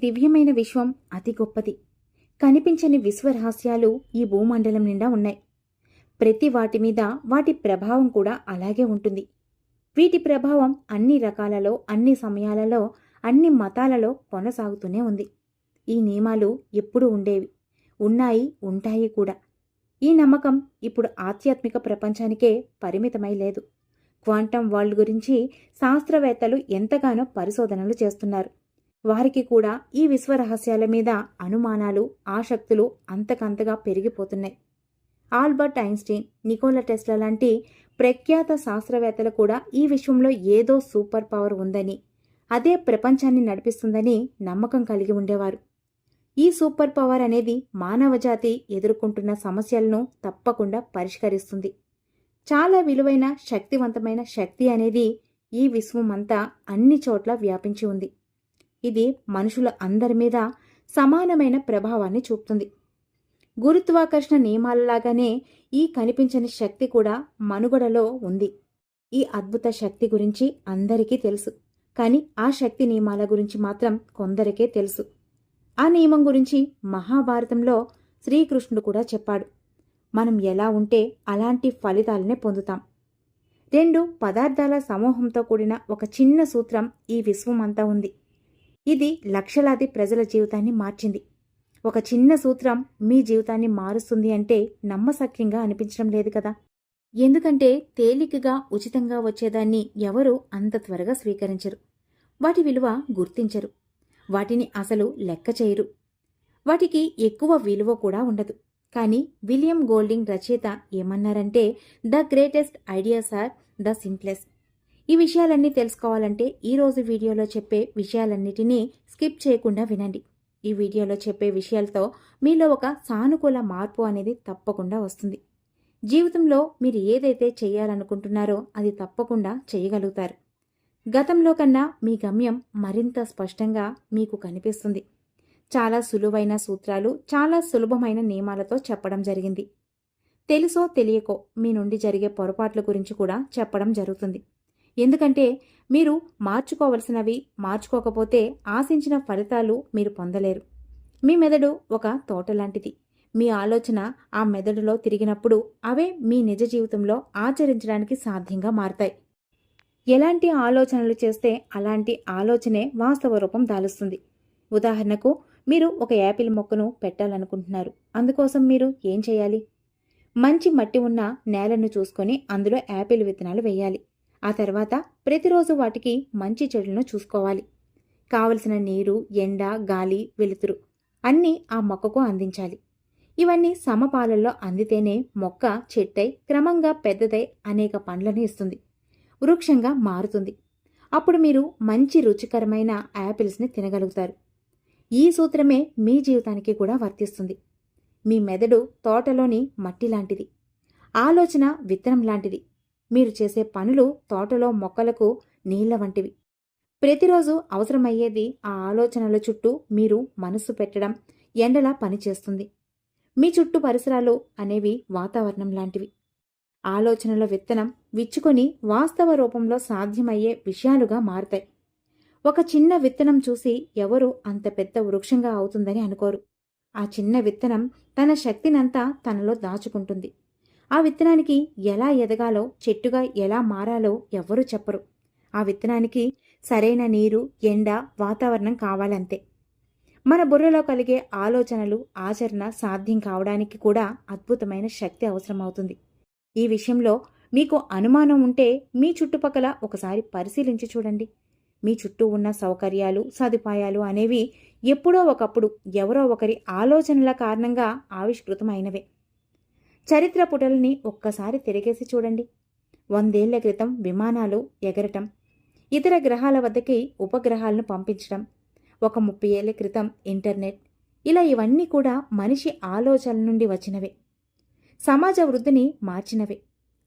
దివ్యమైన విశ్వం అతి గొప్పది. కనిపించని విశ్వరహస్యాలు ఈ భూమండలం నిండా ఉన్నాయి. ప్రతి వాటి మీద వాటి ప్రభావం కూడా అలాగే ఉంటుంది. వీటి ప్రభావం అన్ని రకాలలో అన్ని సమయాలలో అన్ని మతాలలో కొనసాగుతూనే ఉంది. ఈ నియమాలు ఎప్పుడూ ఉండేవి. ఉన్నాయి ఉంటాయి కూడా. ఈ నమ్మకం ఇప్పుడు ఆధ్యాత్మిక ప్రపంచానికే పరిమితమై లేదు. క్వాంటం వరల్డ్ గురించి శాస్త్రవేత్తలు ఎంతగానో పరిశోధనలు చేస్తున్నారు. వారికి కూడా ఈ విశ్వరహస్యాల మీద అనుమానాలు ఆసక్తులు అంతకంతగా పెరిగిపోతున్నాయి. ఆల్బర్ట్ ఐన్స్టీన్ నికోలా టెస్లా లాంటి ప్రఖ్యాత శాస్త్రవేత్తలు కూడా ఈ విశ్వంలో ఏదో సూపర్ పవర్ ఉందని అదే ప్రపంచాన్ని నడిపిస్తుందని నమ్మకం కలిగి ఉండేవారు. ఈ సూపర్ పవర్ అనేది మానవజాతి ఎదుర్కొంటున్న సమస్యలను తప్పకుండా పరిష్కరిస్తుంది. చాలా విలువైన శక్తివంతమైన శక్తి అనేది ఈ విశ్వమంతా అన్ని చోట్ల వ్యాపించి ఉంది. ఇది మనుషుల అందరి మీద సమానమైన ప్రభావాన్ని చూపుతుంది. గురుత్వాకర్షణ నియమాలలాగానే ఈ కనిపించని శక్తి కూడా మనుగడలో ఉంది. ఈ అద్భుత శక్తి గురించి అందరికీ తెలుసు. కానీ ఆ శక్తి నియమాల గురించి మాత్రం కొందరికే తెలుసు. ఆ నియమం గురించి మహాభారతంలో శ్రీకృష్ణుడు కూడా చెప్పాడు. మనం ఎలా ఉంటే అలాంటి ఫలితాలనే పొందుతాం. రెండు పదార్థాల సమూహంతో కూడిన ఒక చిన్న సూత్రం ఈ విశ్వమంతా ఉంది. ఇది లక్షలాది ప్రజల జీవితాన్ని మార్చింది. ఒక చిన్న సూత్రం మీ జీవితాన్ని మారుస్తుంది అంటే నమ్మసక్యంగా అనిపించడం లేదు కదా? ఎందుకంటే తేలికగా ఉచితంగా వచ్చేదాన్ని ఎవరూ అంత త్వరగా స్వీకరించరు. వాటి విలువ గుర్తించరు. వాటిని అసలు లెక్క చేయరు. వాటికి ఎక్కువ విలువ కూడా ఉండదు. కానీ విలియం గోల్డింగ్ రచయిత ఏమన్నారంటే the greatest ideas are the simplest. ఈ విషయాలన్నీ తెలుసుకోవాలంటే ఈరోజు వీడియోలో చెప్పే విషయాలన్నిటినీ స్కిప్ చేయకుండా వినండి. ఈ వీడియోలో చెప్పే విషయాలతో మీలో ఒక సానుకూల మార్పు అనేది తప్పకుండా వస్తుంది. జీవితంలో మీరు ఏదైతే చేయాలనుకుంటున్నారో అది తప్పకుండా చేయగలుగుతారు. గతంలో కన్నా మీ గమ్యం మరింత స్పష్టంగా మీకు కనిపిస్తుంది. చాలా సులువైన సూత్రాలు చాలా సులభమైన నియమాలతో చెప్పడం జరిగింది. తెలుసో తెలియకో మీ నుండి జరిగే పొరపాట్ల గురించి కూడా చెప్పడం జరుగుతుంది. ఎందుకంటే మీరు మార్చుకోవలసినవి మార్చుకోకపోతే ఆశించిన ఫలితాలు మీరు పొందలేరు. మీ మెదడు ఒక తోట లాంటిది మీ ఆలోచన ఆ మెదడులో తిరిగినప్పుడు అవే మీ నిజ జీవితంలో ఆచరించడానికి సాధ్యంగా మారతాయి. ఎలాంటి ఆలోచనలు చేస్తే అలాంటి ఆలోచనే వాస్తవ రూపం దాలుస్తుంది. ఉదాహరణకు మీరు ఒక యాపిల్ మొక్కను పెట్టాలనుకుంటున్నారు. అందుకోసం మీరు ఏం చేయాలి? మంచి మట్టి ఉన్న నేలను చూసుకొని అందులో యాపిల్ విత్తనాలు వేయాలి. ఆ తర్వాత ప్రతిరోజు వాటికి మంచి చెడులను చూసుకోవాలి. కావలసిన నీరు ఎండ గాలి వెలుతురు అన్నీ ఆ మొక్కకు అందించాలి. ఇవన్నీ సమపాలల్లో అందితేనే మొక్క చెట్టై క్రమంగా పెద్దదై అనేక పండ్లను ఇస్తుంది. వృక్షంగా మారుతుంది. అప్పుడు మీరు మంచి రుచికరమైన యాపిల్స్ని తినగలుగుతారు. ఈ సూత్రమే మీ జీవితానికి కూడా వర్తిస్తుంది. మీ మెదడు తోటలోని మట్టి లాంటిది ఆలోచన విత్తనం లాంటిది. మీరు చేసే పనులు తోటలో మొక్కలకు నీళ్ళ వంటివి. ప్రతిరోజు అవసరమయ్యేది ఆ ఆలోచనల చుట్టూ మీరు మనస్సు పెట్టడం ఎండలా పనిచేస్తుంది మీ చుట్టూ పరిసరాలు అనేవి వాతావరణం లాంటివి. ఆలోచనల విత్తనం విచ్చుకొని వాస్తవ రూపంలో సాధ్యమయ్యే విషయాలుగా మారతాయి. ఒక చిన్న విత్తనం చూసి ఎవరు అంత పెద్ద వృక్షంగా అవుతుందని అనుకోరు. ఆ చిన్న విత్తనం తన శక్తినంతా తనలో దాచుకుంటుంది. ఆ విత్తనానికి ఎలా ఎదగాలో చెట్టుగా ఎలా మారాలో ఎవ్వరూ చెప్పరు. ఆ విత్తనానికి సరైన నీరు ఎండ వాతావరణం కావాలంతే. మన బుర్రలో కలిగే ఆలోచనలు ఆచరణ సాధ్యం కావడానికి కూడా అద్భుతమైన శక్తి అవసరమవుతుంది. ఈ విషయంలో మీకు అనుమానం ఉంటే మీ చుట్టుపక్కల ఒకసారి పరిశీలించి చూడండి. మీ చుట్టూ ఉన్న సౌకర్యాలు సదుపాయాలు అనేవి ఎప్పుడో ఒకప్పుడు ఎవరో ఒకరి ఆలోచనల కారణంగా ఆవిష్కృతమైనవే. చరిత్ర పుటల్ని ఒక్కసారి తిరిగేసి చూడండి. వందేళ్ళ క్రితం విమానాలు ఎగరటం ఇతర గ్రహాల వద్దకి ఉపగ్రహాలను పంపించడం ఒక ముప్పై ఏళ్ళ క్రితం ఇంటర్నెట్ ఇలా ఇవన్నీ కూడా మనిషి ఆలోచనల నుండి వచ్చినవే. సమాజ వృద్ధిని మార్చినవే.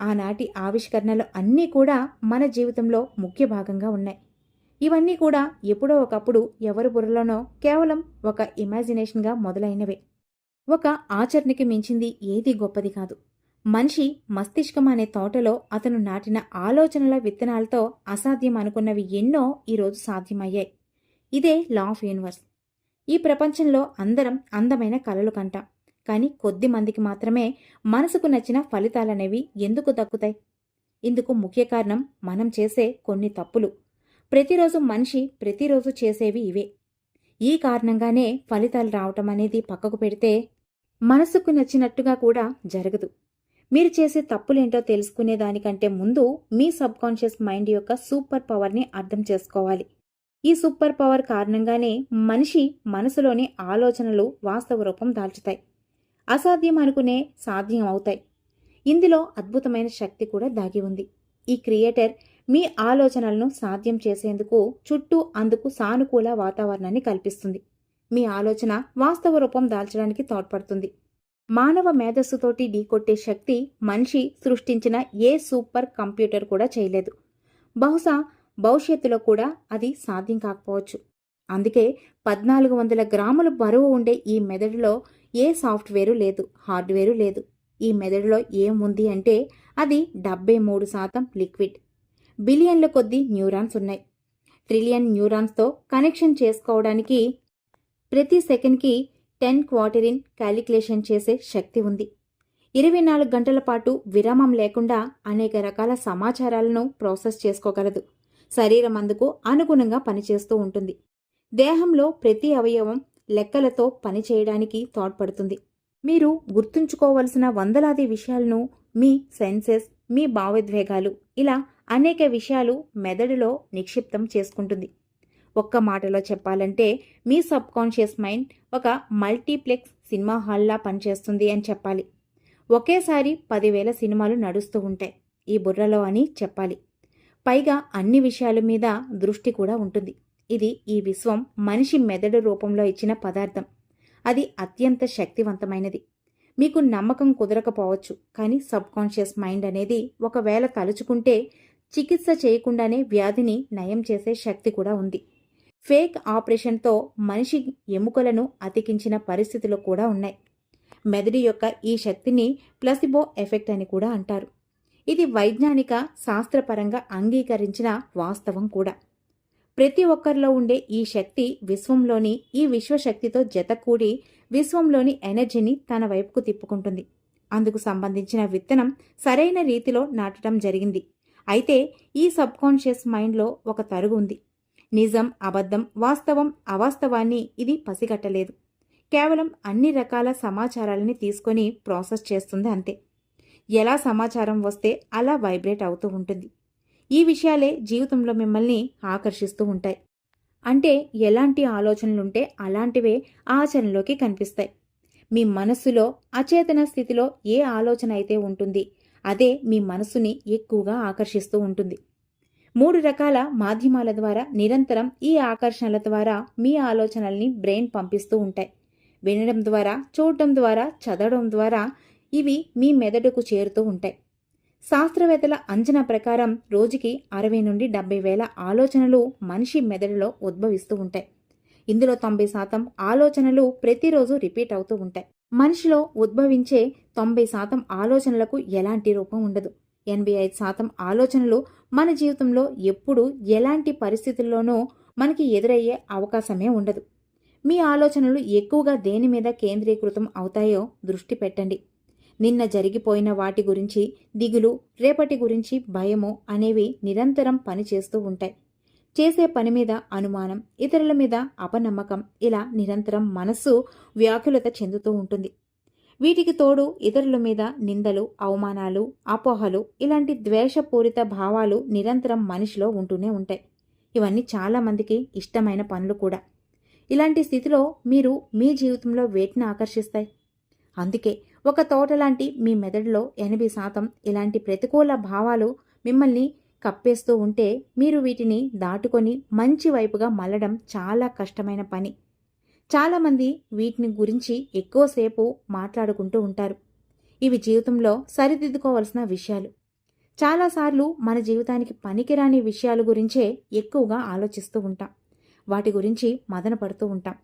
ఆనాటి ఆవిష్కరణలు అన్నీ కూడా మన జీవితంలో ముఖ్య భాగంగా ఉన్నాయి. ఇవన్నీ కూడా ఎప్పుడో ఒకప్పుడు ఎవరి బుర్రలోనో కేవలం ఒక ఇమాజినేషన్గా మొదలైనవే. ఒక ఆచరణకి మించింది ఏది గొప్పది కాదు. మనిషి మస్తిష్కం అనే తోటలో అతను నాటిన ఆలోచనల విత్తనాలతో అసాధ్యం అనుకున్నవి ఎన్నో ఈరోజు సాధ్యమయ్యాయి. ఇదే లా ఆఫ్ యూనివర్స్ ఈ ప్రపంచంలో అందరం అందమైన కలలు కంటాం. కానీ కొద్ది మందికి మాత్రమే మనసుకు నచ్చిన ఫలితాలనేవి ఎందుకు దక్కుతాయి? ఇందుకు ముఖ్య కారణం మనం చేసే కొన్ని తప్పులు. ప్రతిరోజు మనిషి ప్రతిరోజు చేసేవి ఇవే. ఈ కారణంగానే ఫలితాలు రావటం అనేది పక్కకు పెడితే మనసుకు నచ్చినట్టుగా కూడా జరగదు. మీరు చేసే తప్పులేంటో తెలుసుకునే దానికంటే ముందు మీ సబ్కాన్షియస్ మైండ్ యొక్క సూపర్ పవర్ని అర్థం చేసుకోవాలి. ఈ సూపర్ పవర్ కారణంగానే మనిషి మనసులోని ఆలోచనలు వాస్తవ రూపం దాల్చుతాయి. అసాధ్యం అనుకునే సాధ్యం అవుతాయి. ఇందులో అద్భుతమైన శక్తి కూడా దాగి ఉంది. ఈ క్రియేటర్ మీ ఆలోచనలను సాధ్యం చేసేందుకు చుట్టూ అందుకు సానుకూల వాతావరణాన్ని కల్పిస్తుంది. మీ ఆలోచన వాస్తవ రూపం దాల్చడానికి తోడ్పడుతుంది. మానవ మేధస్సుతోటి ఢీకొట్టే శక్తి మనిషి సృష్టించిన ఏ సూపర్ కంప్యూటర్ కూడా చేయలేదు. బహుశా భవిష్యత్తులో కూడా అది సాధ్యం కాకపోవచ్చు. అందుకే పద్నాలుగు వందల గ్రాముల బరువు ఉండే ఈ మెదడులో ఏ సాఫ్ట్వేరు లేదు హార్డ్వేరు లేదు. ఈ మెదడులో ఏముంది అంటే అది డెబ్బై మూడు శాతం లిక్విడ్. బిలియన్ల కొద్దీ న్యూరాన్స్ ఉన్నాయి. ట్రిలియన్ న్యూరాన్స్తో కనెక్షన్ చేసుకోవడానికి ప్రతి సెకండ్కి టెన్ క్వార్టరిన్ క్యాలిక్యులేషన్ చేసే శక్తి ఉంది. ఇరవై నాలుగు గంటల పాటు విరామం లేకుండా అనేక రకాల సమాచారాలను ప్రాసెస్ చేసుకోగలదు. శరీరం అందుకు అనుగుణంగా పనిచేస్తూ ఉంటుంది. దేహంలో ప్రతి అవయవం లెక్కలతో పనిచేయడానికి తోడ్పడుతుంది. మీరు గుర్తుంచుకోవలసిన వందలాది విషయాలను మీ సెన్సెస్ మీ భావోద్వేగాలు ఇలా అనేక విషయాలు మెదడులో నిక్షిప్తం చేసుకుంటుంది. ఒక్క మాటలో చెప్పాలంటే మీ సబ్కాన్షియస్ మైండ్ ఒక మల్టీప్లెక్స్ సినిమా హాల్లా పనిచేస్తుంది అని చెప్పాలి. ఒకేసారి పదివేల సినిమాలు నడుస్తూ ఉంటాయి. ఈ బుర్రలో అని చెప్పాలి. పైగా అన్ని విషయాల మీద దృష్టి కూడా ఉంటుంది. ఇది ఈ విశ్వం మనిషి మెదడు రూపంలో ఇచ్చిన పదార్థం. అది అత్యంత శక్తివంతమైనది. మీకు నమ్మకం కుదరకపోవచ్చు కానీ సబ్కాన్షియస్ మైండ్ అనేది ఒకవేళ తలుచుకుంటే చికిత్స చేయకుండానే వ్యాధిని నయం చేసే శక్తి కూడా ఉంది. ఫేక్ ఆపరేషన్తో మనిషి ఎముకలను అతికించిన పరిస్థితులు కూడా ఉన్నాయి. మెదడు యొక్క ఈ శక్తిని ప్లసిబో ఎఫెక్ట్ అని కూడా అంటారు. ఇది వైజ్ఞానిక శాస్త్రపరంగా అంగీకరించిన వాస్తవం కూడా. ప్రతి ఒక్కరిలో ఉండే ఈ శక్తి విశ్వంలోని ఈ విశ్వశక్తితో జతకూడి విశ్వంలోని ఎనర్జీని తన వైపుకు తిప్పుకుంటుంది. అందుకు సంబంధించిన విత్తనం సరైన రీతిలో నాటడం జరిగింది. అయితే ఈ సబ్కాన్షియస్ మైండ్లో ఒక తరుగు ఉంది. నిజం అబద్ధం వాస్తవం అవాస్తవాన్ని ఇది పసిగట్టలేదు. కేవలం అన్ని రకాల సమాచారాలని తీసుకొని ప్రాసెస్ చేస్తుంది అంతే. ఎలా సమాచారం వస్తే అలా వైబ్రేట్ అవుతూ ఉంటుంది. ఈ విషయాలే జీవితంలో మిమ్మల్ని ఆకర్షిస్తూ ఉంటాయి. అంటే ఎలాంటి ఆలోచనలుంటే అలాంటివే ఆచరణలోకి కనిపిస్తాయి. మీ మనస్సులో అచేతన స్థితిలో ఏ ఆలోచన అయితే ఉంటుంది అదే మీ మనసుని ఎక్కువగా ఆకర్షిస్తూ ఉంటుంది. మూడు రకాల మాధ్యమాల ద్వారా నిరంతరం ఈ ఆకర్షణల ద్వారా మీ ఆలోచనల్ని బ్రెయిన్ పంపిస్తూ ఉంటాయి. వినడం ద్వారా చూడటం ద్వారా చదవడం ద్వారా ఇవి మీ మెదడుకు చేరుతూ ఉంటాయి. శాస్త్రవేత్తల అంచనా ప్రకారం రోజుకి అరవై నుండి డెబ్బై వేల ఆలోచనలు మనిషి మెదడులో ఉద్భవిస్తూ ఉంటాయి. ఇందులో తొంభై శాతం ఆలోచనలు ప్రతిరోజు రిపీట్ అవుతూ ఉంటాయి. మనిషిలో ఉద్భవించే తొంభై శాతం ఆలోచనలకు ఎలాంటి రూపం ఉండదు. ఎనభై ఐదు శాతం ఆలోచనలు మన జీవితంలో ఎప్పుడు ఎలాంటి పరిస్థితుల్లోనూ మనకి ఎదురయ్యే అవకాశమే ఉండదు. మీ ఆలోచనలు ఎక్కువగా దేని మీద కేంద్రీకృతం అవుతాయో దృష్టి పెట్టండి. నిన్న జరిగిపోయిన వాటి గురించి దిగులు రేపటి గురించి భయము అనేవి నిరంతరం పనిచేస్తూ ఉంటాయి. చేసే పని మీద అనుమానం ఇతరుల మీద అపనమ్మకం ఇలా నిరంతరం మనస్సు వ్యాకులత చెందుతూ ఉంటుంది. వీటికి తోడు ఇతరుల మీద నిందలు అవమానాలు అపోహలు ఇలాంటి ద్వేషపూరిత భావాలు నిరంతరం మనిషిలో ఉంటూనే ఉంటాయి. ఇవన్నీ చాలామందికి ఇష్టమైన పనులు కూడా. ఇలాంటి స్థితిలో మీరు మీ జీవితంలో వేటిని ఆకర్షిస్తాయి? అందుకే ఒక తోట లాంటి మీ మెదడులో ఎనభై శాతం ఇలాంటి ప్రతికూల భావాలు మిమ్మల్ని కప్పేస్తూ ఉంటే మీరు వీటిని దాటుకొని మంచి వైపుగా మళ్ళడం చాలా కష్టమైన పని. చాలామంది వీటిని గురించి ఎక్కువసేపు మాట్లాడుకుంటూ ఉంటారు. ఇవి జీవితంలో సరిదిద్దుకోవలసిన విషయాలు. చాలాసార్లు మన జీవితానికి పనికిరాని విషయాల గురించే ఎక్కువగా ఆలోచిస్తూ ఉంటాం. వాటి గురించి మదన పడుతూ ఉంటాం.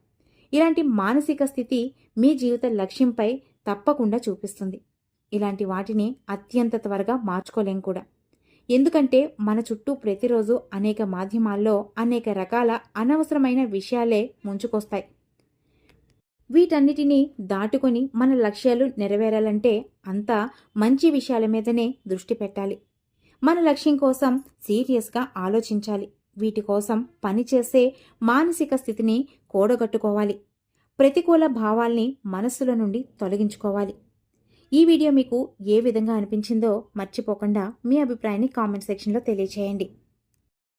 ఇలాంటి మానసిక స్థితి మీ జీవిత లక్ష్యంపై తప్పకుండా చూపిస్తుంది. ఇలాంటి వాటిని అత్యంత త్వరగా మార్చుకోలేం కూడా. ఎందుకంటే మన చుట్టూ ప్రతిరోజు అనేక మాధ్యమాల్లో అనేక రకాల అనవసరమైన విషయాలే ముంచుకొస్తాయి. వీటన్నిటినీ దాటుకొని మన లక్ష్యాలు నెరవేరాలంటే అంతా మంచి విషయాల మీదనే దృష్టి పెట్టాలి. మన లక్ష్యం కోసం సీరియస్గా ఆలోచించాలి. వీటి కోసం పనిచేసే మానసిక స్థితిని కూడగట్టుకోవాలి. ప్రతికూల భావాల్ని మనస్సులో నుండి తొలగించుకోవాలి. ఈ వీడియో మీకు ఏ విధంగా అనిపించిందో మర్చిపోకుండా మీ అభిప్రాయాన్ని కామెంట్ సెక్షన్లో తెలియచేయండి.